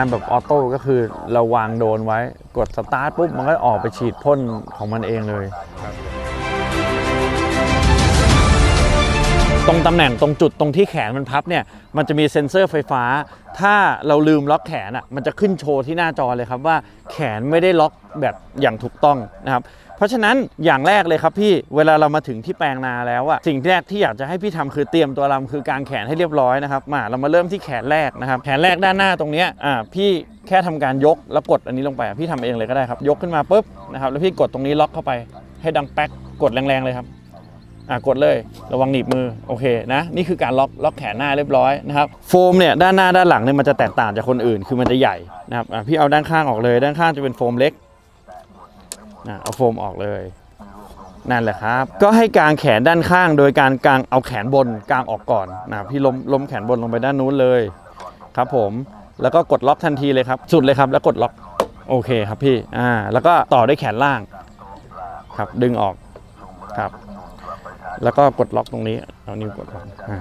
งานแบบออโต้ก็คือเราวางโดนไว้ กดสตาร์ทปุ๊บมันก็ออกไปฉีดพ่นของมันเองเลย ตรงตำแหน่งตรงจุดตรงที่แขนมันพับเนี่ยมันจะมีเซ็นเซอร์ไฟฟ้า ถ้าเราลืมล็อกแขนอะมันจะขึ้นโชว์ที่หน้าจอเลยครับว่าแขนไม่ได้ล็อกแบบอย่างถูกต้องนะครับเพราะฉะนั้นอย่างแรกเลยครับพี่เวลาเรามาถึงที่แปลงนาแล้วอะสิ่งแรกที่อยากจะให้พี่ทำคือเตรียมตัวลำคือกางแขนให้เรียบร้อยนะครับมาเรามาเริ่มที่แขนแรกนะครับแขนแรกด้านหน้าตรงเนี้ยอ่าพี่แค่ทำการยกแล้วกดอันนี้ลงไปพี่ทำเองเลยก็ได้ครับยกขึ้นมาปุ๊บนะครับแล้วพี่กดตรงนี้ล็อกเข้าไปให้ดังแป๊กกดแรงๆเลยครับ อะกดเลย ระวังหนีบมือโอเคนะนี่คือการล็อกล็อกแขนหน้าเรียบร้อยนะครับโฟมเนี่ยด้านหน้าด้านหลังเนี่ยมันจะแตกต่างจากคนอื่นคือมันจะใหญ่นะครับอะพี่เอาด้านข้างออกเลยด้านข้างจะเป็นโฟมเล็กนะเอาโฟมออกเลยนั่นแหละครับ ก็ให้กางแขนด้านข้าง โดยการกางเอาแขนบนกางออกก่อนนะพี่ล้มล้มแขนบนลงไปด้านนู้นเลยครับผมแล้วก็กดล็อกทันทีเลยครับ สุดเลยครับ แล้วกดล็อกโอเคครับพี่อ่าแล้วก็ต่อด้วยแขนล่างครับดึงออกครับ แล้วก็กดล็อกตรงนี้ เอานิ้วกดล็อกอ่า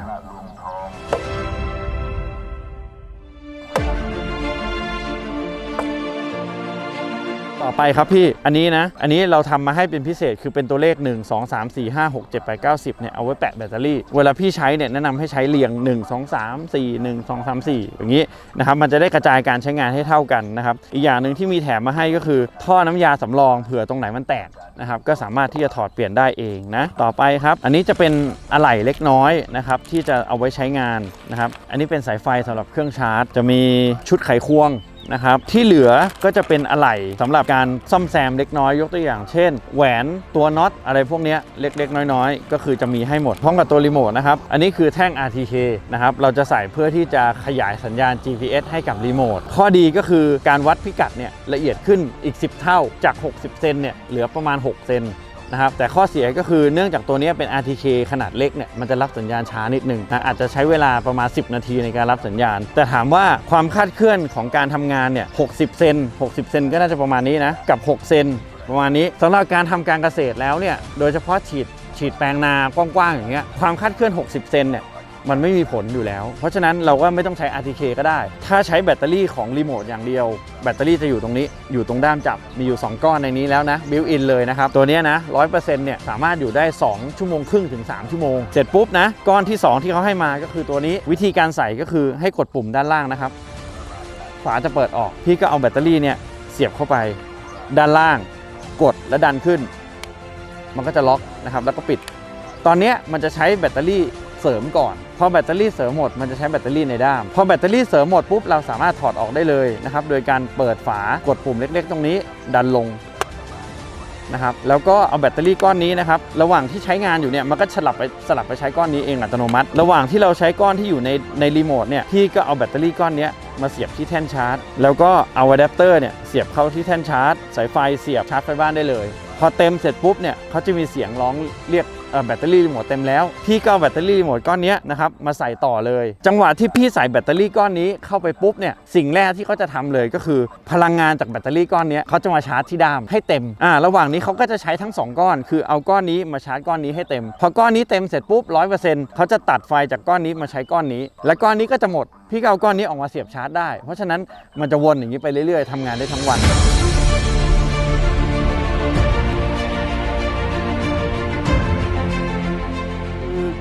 ต่อไปครับพี่ อันนี้นะ อันนี้เราทำมาให้เป็นพิเศษคือเป็นตัวเลข 1 2 3 4 5 6 7 8 9 10เนี่ยเอาไว้แปะแบตเตอรี่ เวลาพี่ใช้เนี่ยแนะนำให้ใช้เรียง 1 2 3 4 1 2 3 4 อย่างนี้นะครับ มันจะได้กระจายการใช้งานให้เท่ากันนะครับ อีกอย่างหนึ่งที่มีแถมมาให้ก็คือ ท่อน้ำยาสำรองเผื่อตรงไหนมันแตกนะครับก็สามารถที่จะถอดเปลี่ยนได้เองนะ ต่อไปครับ อันนี้จะเป็นอะไหล่เล็กน้อยนะครับที่จะเอาไว้ใช้งานนะครับ อันนี้เป็นสายไฟสำหรับเครื่องชาร์จ จะมีชุดไขควง นะครับ ที่เหลือก็จะเป็นอะไหล่สำหรับการซ่อมแซมเล็กน้อยยกตัวอย่าง เช่น แหวนตัวน็อตอะไรพวกนี้เล็กๆ น้อยๆ ก็คือจะมีให้หมดพร้อมกับตัวรีโมทนะครับ อันนี้คือแท่ง RTK นะครับเราจะใส่เพื่อที่จะขยายสัญญาณ GPS ให้กับรีโมทข้อดีก็คือการวัดพิกัดเนี่ยละเอียดขึ้นอีก 10 เท่าจาก 60 เซนเนี่ยเหลือประมาณ 6 เซน นะครับแต่ข้อเสียก็คือเนื่องจากตัวนี้เป็น RTK ขนาดเล็กเนี่ยมันจะรับสัญญาณช้านิดหนึ่งนะอาจจะใช้เวลาประมาณ 10 นาทีในการรับสัญญาณ แต่ถามว่าความคาดเคลื่อนของการทำงานเนี่ย60 เซน 60 เซนก็น่าจะประมาณนี้นะ กับ 6 เซนประมาณนี้สำหรับการทำการเกษตรแล้วเนี่ยโดยเฉพาะฉีดฉีดแปลงนากว้างๆอย่างเงี้ยความคาดเคลื่อน 60 เซนเนี่ย มันไม่มีผลอยู่แล้ว เพราะฉะนั้นเราก็ไม่ต้องใช้ RTK ก็ได้ ถ้าใช้แบตเตอรี่ของรีโมทอย่างเดียว แบตเตอรี่จะอยู่ตรงนี้ อยู่ตรงด้ามจับ มีอยู่ 2 ก้อนในนี้แล้วนะ บิวอินเลยนะครับ ตัวนี้นะ100%เนี่ยสามารถอยู่ได้ 2 ชั่วโมงครึ่งถึง 3 ชั่วโมง เสร็จปุ๊บนะ ก้อนที่ 2 ที่เขาให้มาก็คือตัวนี้ วิธีการใส่ก็คือให้กดปุ่มด้านล่างนะครับ ฝาจะเปิดออก พี่ก็เอาแบตเตอรี่เนี่ยเสียบเข้าไป ด้านล่าง กดและดันขึ้น มันก็จะล็อกนะครับ แล้วก็ปิด ตอนนี้มันจะใช้แบตเตอรี่ เสริมก่อน พอแบตเตอรี่เสริมหมดมันจะใช้แบตเตอรี่ในด้าม พอแบตเตอรี่เสริมหมดปุ๊บเราสามารถถอดออกได้เลยนะครับ โดยการเปิดฝากดปุ่มเล็ก ๆ ตรงนี้ ดันลงนะครับ แล้วก็เอาแบตเตอรี่ก้อนนี้นะครับ ระหว่างที่ใช้งานอยู่เนี่ย มันก็สลับไปสลับไปใช้ก้อนนี้เองอัตโนมัติ ระหว่างที่เราใช้ก้อนที่อยู่ในในรีโมทเนี่ย พี่ก็เอาแบตเตอรี่ก้อนนี้มาเสียบที่แท่นชาร์จ แล้วก็เอาอะแดปเตอร์เนี่ยเสียบเข้าที่แท่นชาร์จ สายไฟเสียบชาร์จไฟบ้านได้เลย พอเต็มเสร็จปุ๊บเนี่ยเขาจะมีเสียงร้องเรียก แบตเตอรี่รีโมทเต็มแล้ว พี่ก็เอาแบตเตอรี่รีโมทก้อนนี้นะครับมาใส่ต่อเลย จังหวะที่พี่ใส่แบตเตอรี่ก้อนนี้เข้าไปปุ๊บเนี่ยสิ่งแรกที่เขาจะทำเลยก็คือ พลังงานจากแบตเตอรี่ก้อนนี้เขาจะมาชาร์จที่ด้ามให้เต็มอ่าระหว่างนี้เขาก็จะใช้ทั้งสองก้อน คือเอาก้อนนี้มาชาร์จก้อนนี้ให้เต็ม พอก้อนนี้เต็มเสร็จปุ๊บร้อยเปอร์เซ็นต์เขาจะตัดไฟจากก้อนนี้มาใช้ก้อนนี้ และก้อนนี้ก็จะหมด พี่ก็เอาก้อนนี้ออกมาเสียบชาร์จได้ เพราะฉะนั้นมันจะวนอย่างนี้ไปเรื่อยๆทำงานได้ทั้งวัน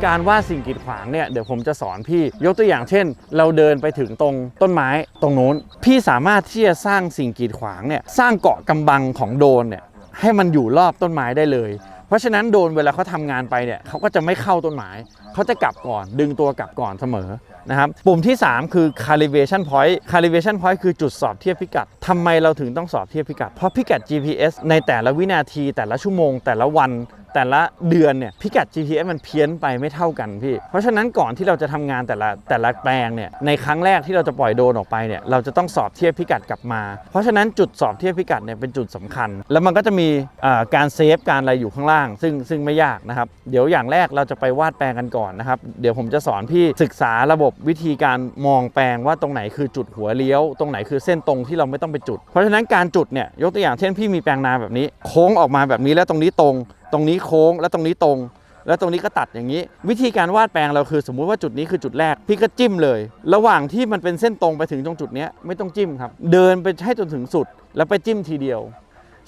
การวาดสิ่งกีดขวางเนี่ยเดี๋ยวผมจะสอนพี่ ยกตัวอย่างเช่น เราเดินไปถึงตรงต้นไม้ตรงนู้น พี่สามารถที่จะสร้างสิ่งกีดขวางเนี่ยสร้างเกาะกำบังของโดนเนี่ยให้มันอยู่รอบต้นไม้ได้เลย เพราะฉะนั้นโดนเวลาเขาทำงานไปเนี่ยเขาก็จะไม่เข้าต้นไม้เขาจะกลับก่อน ดึงตัวกลับก่อนเสมอนะครับปุ่มที่ 3 คือ calibration point calibration point คือจุดสอบเทียบพิกัดทำไมเราถึงต้องสอบเทียบพิกัด เพราะพิกัด GPS ในแต่ละวินาทีแต่ละชั่วโมง แต่ละวันแต่ละเดือนเนี่ยพิกัด GPS มันเพี้ยนไปไม่เท่ากันพี่ เพราะฉะนั้นก่อนที่เราจะทำงานแต่ละแต่ละแปลงเนี่ยในครั้งแรกที่เราจะปล่อยโดรนออกไปเนี่ยเราจะต้องสอบเทียบพิกัดกลับมา เพราะฉะนั้นจุดสอบเทียบพิกัดเนี่ยเป็นจุดสำคัญ แล้วมันก็จะมีการเซฟการอะไรอยู่ข้างล่าง ซึ่งซึ่งไม่ยากนะครับ เดี๋ยวอย่างแรกเราจะไปวาดแปลงกันก่อนนะครับ เดี๋ยวผมจะสอนพี่ศึกษาระบบวิธีการมองแปลงว่าตรงไหนคือจุดหัวเลี้ยว ตรงไหนคือเส้นตรงที่เราไม่ต้องไปจุด เพราะฉะนั้นการจุดเนี่ยยกตัวอย่างเช่นพี่มีแปลงนาแบบนี้ โค้งออกมาแบบนี้แล้วตรงนี้ตรง ตรงนี้โค้งและตรงนี้ตรง แล้วตรงนี้ก็ตัดอย่างนี้ วิธีการวาดแปลงเราคือสมมุติว่าจุดนี้คือจุดแรก พี่ก็จิ้มเลย ระหว่างที่มันเป็นเส้นตรงไปถึงตรงจุดนี้ไม่ต้องจิ้มครับ เดินไปให้จนถึงสุด แล้วไปจิ้มทีเดียว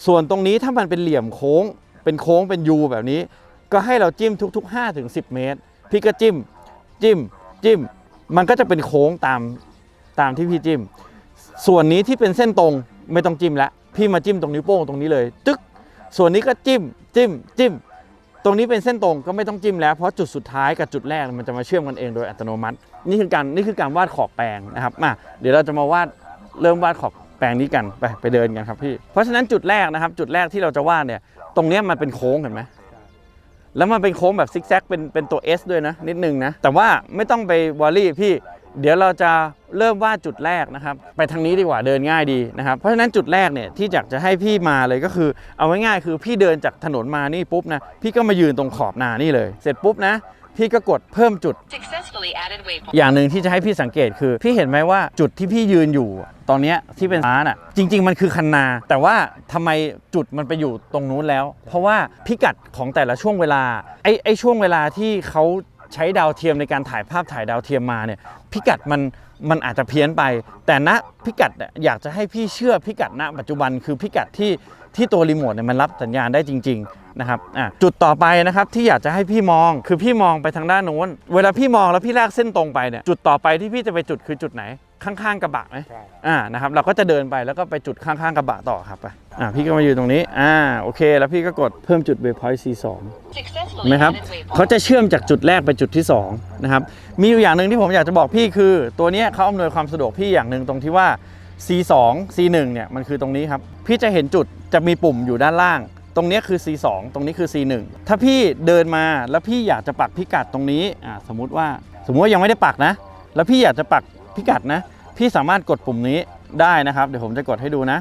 ส่วนตรงนี้ถ้ามันเป็นเหลี่ยมโค้ง เป็นโค้งเป็นยูแบบนี้ ก็ให้เราจิ้มทุก ๆ5ถึง10เมตร พี่ก็จิ้ม จิ้ม จิ้ม มันก็จะเป็นโค้งตามตามที่พี่จิ้ม ส่วนนี้ที่เป็นเส้นตรงไม่ต้องจิ้มละพี่มาจิ้มตรงนิ้วโป้งตรงนี้เลยตึ๊กส่วนนี้ก็จิ้ม จิ้มจิ้ม ตรงนี้เป็นเส้นตรงก็ไม่ต้องจิ้มแล้วเพราะจุดสุดท้ายกับจุดแรกมันจะมาเชื่อมกันเองโดยอัตโนมัติ นี่คือการนี่คือการวาดขอบแปลงนะครับมาเดี๋ยวเราจะมาวาดเริ่มวาดขอบแปลงนี้กันไปไปเดินกันครับพี่ เพราะฉะนั้นจุดแรกนะครับ จุดแรกที่เราจะวาดเนี่ย ตรงนี้มันเป็นโค้งเห็นไหมแล้วมันเป็นโค้งแบบซิกแซกเป็นเป็นตัว S ด้วยนะ นิดนึงนะ แต่ว่าไม่ต้องไปวอรี่พี่ เดี๋ยวเราจะเริ่มวาดจุดแรกนะครับ ไปทางนี้ดีกว่าเดินง่ายดีนะครับ เพราะฉะนั้นจุดแรกเนี่ยที่อยากจะให้พี่มาเลยก็คือ เอาง่ายๆคือพี่เดินจากถนนมานี่ปุ๊บนะพี่ก็มายืนตรงขอบนานี่เลย เสร็จปุ๊บนะพี่ก็กดเพิ่มจุด อย่างหนึ่งที่จะให้พี่สังเกตคือ พี่เห็นไหมว่าจุดที่พี่ยืนอยู่ ตอนนี้ที่เป็นร้านอะ จริง ๆ มันคือคันนา แต่ว่าทำไมจุดมันไปอยู่ตรงนู้นแล้ว เพราะว่าพิกัดของแต่ละช่วงเวลาไอ้ไอ้ช่วงเวลาที่เขา ใช้ดาวเทียมในการถ่ายภาพถ่ายดาวเทียมมาเนี่ยพิกัดมันมันอาจจะเพี้ยนไป แต่ณพิกัดเนี่ยอยากจะให้พี่เชื่อพิกัดณปัจจุบันคือพิกัดที่ ที่ตัวรีโมทเนี่ยมันรับสัญญาณได้จริงๆนะครับอะจุดต่อไปนะครับที่อยากจะให้พี่มองคือพี่มองไปทางด้านโน้น เวลาพี่มองแล้วพี่ลากเส้นตรงไปเนี่ยจุดต่อไปที่พี่จะไปจุดคือจุดไหนข้างๆกระบะไหมใช่อ่านะครับเราก็จะเดินไปแล้วก็ไปจุดข้างๆกระบะต่อครับไปอ่าพี่ก็มาอยู่ตรงนี้อ่าโอเค แล้วพี่ก็กดเพิ่มจุดเวพอยต์ C2 Successfully เห็นไหมครับ added waypoint. เขาจะเชื่อมจากจุดแรกไปจุดที่2นะครับมีอยู่อย่างหนึ่งที่ผมอยากจะบอกพี่คือ ตัวเนี้ยเขาอำนวยความสะดวกพี่อย่างหนึ่งตรงที่ว่า C2 C1 เนี่ยมันคือตรงนี้ครับ พี่จะเห็นจุดจะมีปุ่มอยู่ด้านล่าง ตรงเนี้ยคือ C2 ตรงนี้คือ C1 ถ้าพี่เดินมาแล้วพี่อยากจะปักพิกัดตรงนี้อ่าสมมุติว่าสมมุติว่ายังไม่ได้ปักนะ แล้วพี่อยากจะปักพิกัดนะ พี่สามารถกดปุ่มนี้ได้นะครับ เดี๋ยวผมจะกดให้ดูนะ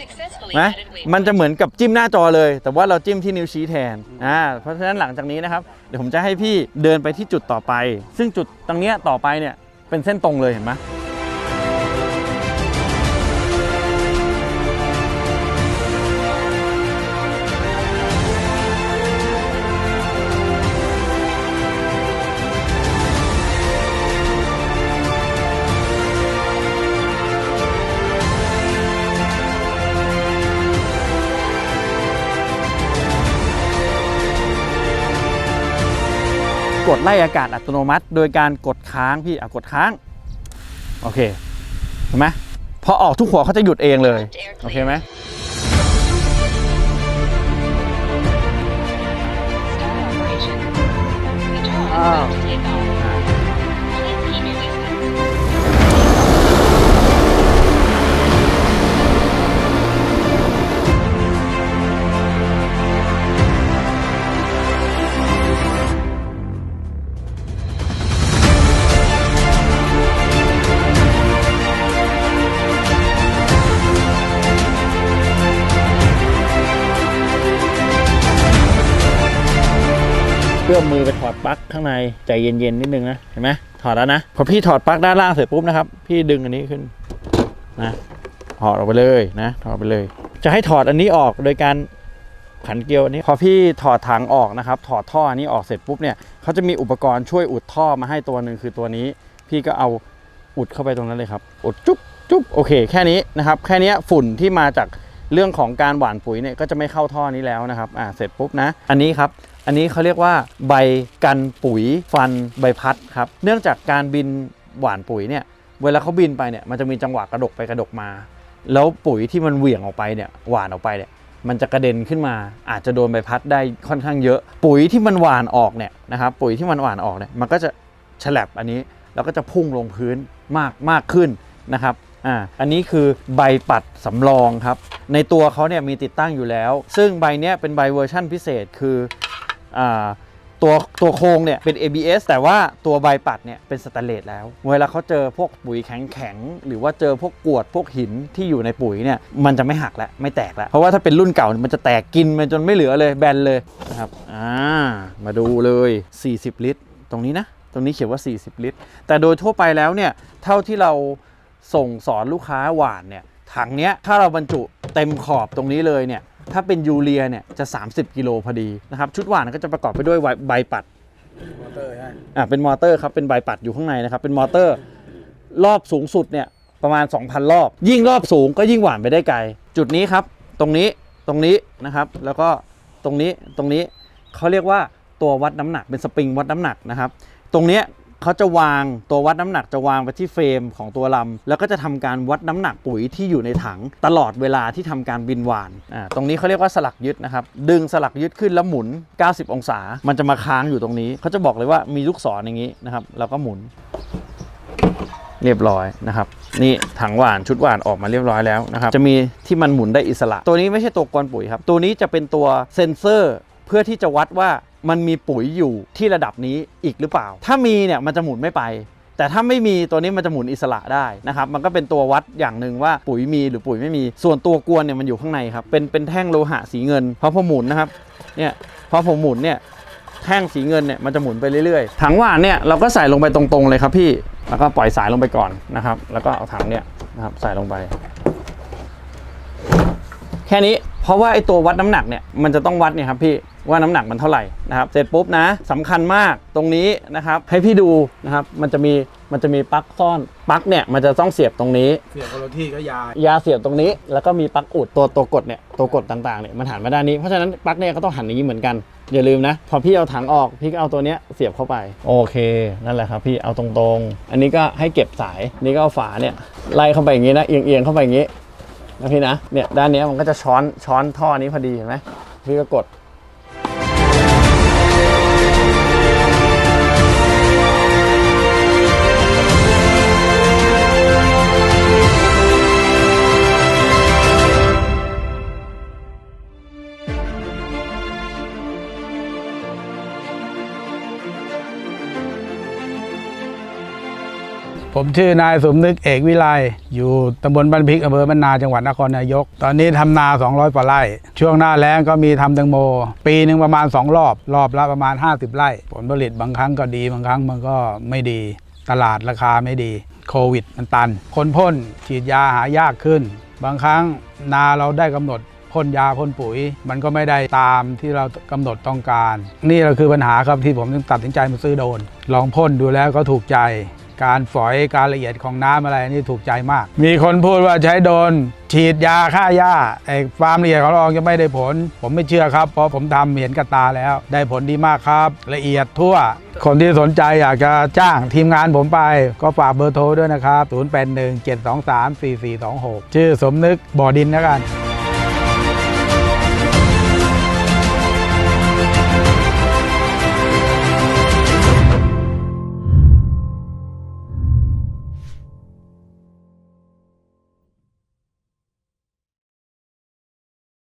Successfully นะ added waypoint. มันจะเหมือนกับจิ้มหน้าจอเลย แต่ว่าเราจิ้มที่นิ้วชี้แทนอ่าเพราะฉะนั้นหลังจากนี้นะครับ เดี๋ยวผมจะให้พี่เดินไปที่จุดต่อไป ซึ่งจุดตรงเนี้ยต่อไปเนี่ยเป็นเส้นตรงเลยเห็นไหม กดไล่อากาศอัตโนมัติ โดยการกดค้างพี่อะกดค้าง โอเคเห็นไหมพอออกทุกหัวเขาจะหยุดเองเลย Air โอเค clear. ไหม Start operation. The เพื่อมมือไปถอดปลั๊กข้างในใจเย็นๆนิดนึงนะเห็นไหมถอดแล้วนะพอพี่ถอดปลั๊กด้านล่างเสร็จปุ๊บนะครับ พี่ดึงอันนี้ขึ้นนะถอดออกไปเลยนะ ถอดไปเลย จะให้ถอดอันนี้ออกโดยการขันเกลียวอันนี้พอพี่ถอดถังออกนะครับ ถอดท่ออันนี้ออกเสร็จปุ๊บเนี่ยเขาจะมีอุปกรณ์ช่วยอุดท่อมาให้ตัวหนึ่งคือตัวนี้ พี่ก็เอาอุดเข้าไปตรงนั้นเลยครับ อุดจุ๊บจุ๊บโอเค แค่นี้นะครับ แค่นี้ฝุ่นที่มาจาก เรื่องของการหว่านปุ๋ยเนี่ยก็จะไม่เข้าท่อนี้แล้วนะครับอ่าเสร็จปุ๊บนะ อันนี้ครับ อันนี้เขาเรียกว่าใบกันปุ๋ยฟันใบพัดครับ เนื่องจากการบินหว่านปุ๋ยเนี่ย เวลาเขาบินไปเนี่ยมันจะมีจังหวะกระดกไปกระดกมา แล้วปุ๋ยที่มันเหวี่ยงออกไปเนี่ยหว่านออกไปเนี่ยมันจะกระเด็นขึ้นมาอาจจะโดนใบพัดได้ค่อนข้างเยอะ ปุ๋ยที่มันหว่านออกเนี่ยนะครับปุ๋ยที่มันหว่านออกเนี่ยมันก็จะฉลับอันนี้แล้วก็จะพุ่งลงพื้นมากมากขึ้นนะครับ อ่าอันนี้คือใบปัดสำรองครับ ในตัวเขาเนี่ยมีติดตั้งอยู่แล้ว ซึ่งใบเนี้ยเป็นใบเวอร์ชั่นพิเศษคืออ่าตัวตัวโครงเนี่ยเป็น ABS แต่ว่าตัวใบปัดเนี่ยเป็นสแตนเลสแล้ว เวลาเขาเจอพวกปุ๋ยแข็งๆหรือว่าเจอพวกกวดพวกหินที่อยู่ในปุ๋ยเนี่ยมันจะไม่หักแล้วไม่แตกแล้ว เพราะว่าถ้าเป็นรุ่นเก่ามันจะแตกกินมันจนไม่เหลือเลยแบนเลยนะครับอ่ามาดูเลย 40 ลิตร ตรงนี้นะ ตรงนี้เขียนว่า 40 ลิตร แต่โดยทั่วไปแล้วเนี่ยเท่าที่เรา ส่งสอนลูกค้าหวานเนี่ยถังเนี้ยถ้าเราบรรจุเต็มขอบตรงนี้เลยเนี่ยถ้าเป็นยูเรียเนี่ยจะ 30 กิโลพอดีนะครับชุดหวานก็จะประกอบไปด้วยไวใบปัดมอเตอร์ใช่อ่าเป็นมอเตอร์ครับเป็นใบปัดอยู่ข้างในนะครับเป็นมอเตอร์รอบสูงสุดเนี่ยประมาณ 2,000 รอบ ยิ่งรอบสูงก็ยิ่งหวานไปได้ไกล จุดนี้ครับ ตรงนี้ตรงนี้นะครับ แล้วก็ตรงนี้ตรงนี้เขาเรียกว่าตัววัดน้ำหนักเป็นสปริงวัดน้ำหนักนะครับ ตรงเนี้ย เขาจะวางตัววัดน้ำหนักจะวางไปที่เฟรมของตัวลำแล้วก็จะทำการวัดน้ำหนักปุ๋ยที่อยู่ในถัง ตลอดเวลาที่ทำการบินหวานอ่าตรงนี้เขาเรียกว่าสลักยึดนะครับ ดึงสลักยึดขึ้นแล้วหมุน 90 องศา มันจะมาค้างอยู่ตรงนี้ เขาจะบอกเลยว่ามีลูกศรอย่างนี้นะครับแล้วก็หมุน เรียบร้อยนะครับนี่ถังหวานชุดหวานออกมาเรียบร้อยแล้วนะครับจะมีที่มันหมุนได้อิสระ ตัวนี้ไม่ใช่ตัวกวนปุ๋ยครับตัวนี้จะเป็นตัวเซ็นเซอร์เพื่อที่จะวัดว่า มันมีปุ๋ยอยู่ที่ระดับนี้อีกหรือเปล่า ถ้ามีเนี่ยมันจะหมุนไม่ไป แต่ถ้าไม่มีตัวนี้มันจะหมุนอิสระได้นะครับ มันก็เป็นตัววัดอย่างหนึ่งว่าปุ๋ยมีหรือปุ๋ยไม่มี ส่วนตัวกวนเนี่ยมันอยู่ข้างในครับ เป็นเป็นแท่งโลหะสีเงินพอผมหมุนนะครับ เนี่ยพอผมหมุนเนี่ยแท่งสีเงินเนี่ยมันจะหมุนไปเรื่อยๆ ถังหวานเนี่ยเราก็ใส่ลงไปตรงๆเลยครับพี่ แล้วก็ปล่อยสายลงไปก่อนนะครับ แล้วก็เอาถังเนี่ยนะครับใส่ลงไป แค่นี้เพราะว่าไอ้ตัววัดน้ำหนักเนี่ยมันจะต้องวัดเนี่ยครับพี่ ว่าน้ำหนักมันเท่าไหร่นะครับ เสร็จปุ๊บนะสำคัญมากตรงนี้นะครับ ให้พี่ดูนะครับ มันจะมีมันจะมีปลั๊กซ่อนปลั๊กเนี่ยมันจะต้องเสียบตรงนี้ เสียบคนละที่ก็ยายยาเสียบตรงนี้ แล้วก็มีปลั๊กอุดตัวตัวกดเนี่ยตัวกดต่างๆเนี่ยมันหันมาด้านนี้เพราะฉะนั้นปลั๊กเนี่ยก็ต้องหันอย่างนี้เหมือนกันอย่าลืมนะ พอพี่เอาถังออกพี่ก็เอาตัวเนี้ยเสียบเข้าไป โอเค นั่นแหละครับพี่เอาตรงๆ อันนี้ก็ให้เก็บสายนี่ก็เอาฝาเนี่ยไล่เข้าไปอย่างนี้นะเอียงๆเข้าไปอย่างนี้นะพี่นะเนี่ยด้านเนี้ยมันก็จะช้อนช้อนท่อนี้พอดีเห็นไหมพี่ก็กด ผมชื่อนายสมนึกเอกวิไลอยู่ตำบลบ้านพริกอำเภอบ้านนาจังหวัดนครนายก ตอนนี้ทำนา 200กว่าไร่ ช่วงหน้าแล้งก็มีทำแตงโม ปีหนึ่งประมาณ 2 รอบ รอบละประมาณ 50 ไร่ ผลผลิตบางครั้งก็ดีบางครั้งมันก็ไม่ดี ตลาดราคาไม่ดี โควิดมันตัน คนพ่นฉีดยาหายากขึ้น บางครั้งนาเราได้กำหนดพ่นยาพ่นปุ๋ย มันก็ไม่ได้ตามที่เรากำหนดต้องการ นี่เราคือปัญหาครับที่ผมจึงตัดสินใจมาซื้อโดน ลองพ่นดูแล้วก็ถูกใจ การฝอยการละเอียดของน้ำอะไรนี่ถูกใจมาก มีคนพูดว่าใช้โดนฉีดยาฆ่าหญ้าไอ้ความละเอียดของเราจะไม่ได้ผล ผมไม่เชื่อครับ เพราะผมทำเห็นกับตาแล้ว ได้ผลดีมากครับ ละเอียดทั่ว คนที่สนใจอยากจะจ้างทีมงานผมไป ก็ฝากเบอร์โทรด้วยนะครับ 0817234426 ชื่อสมนึกบ่อดินแล้วกัน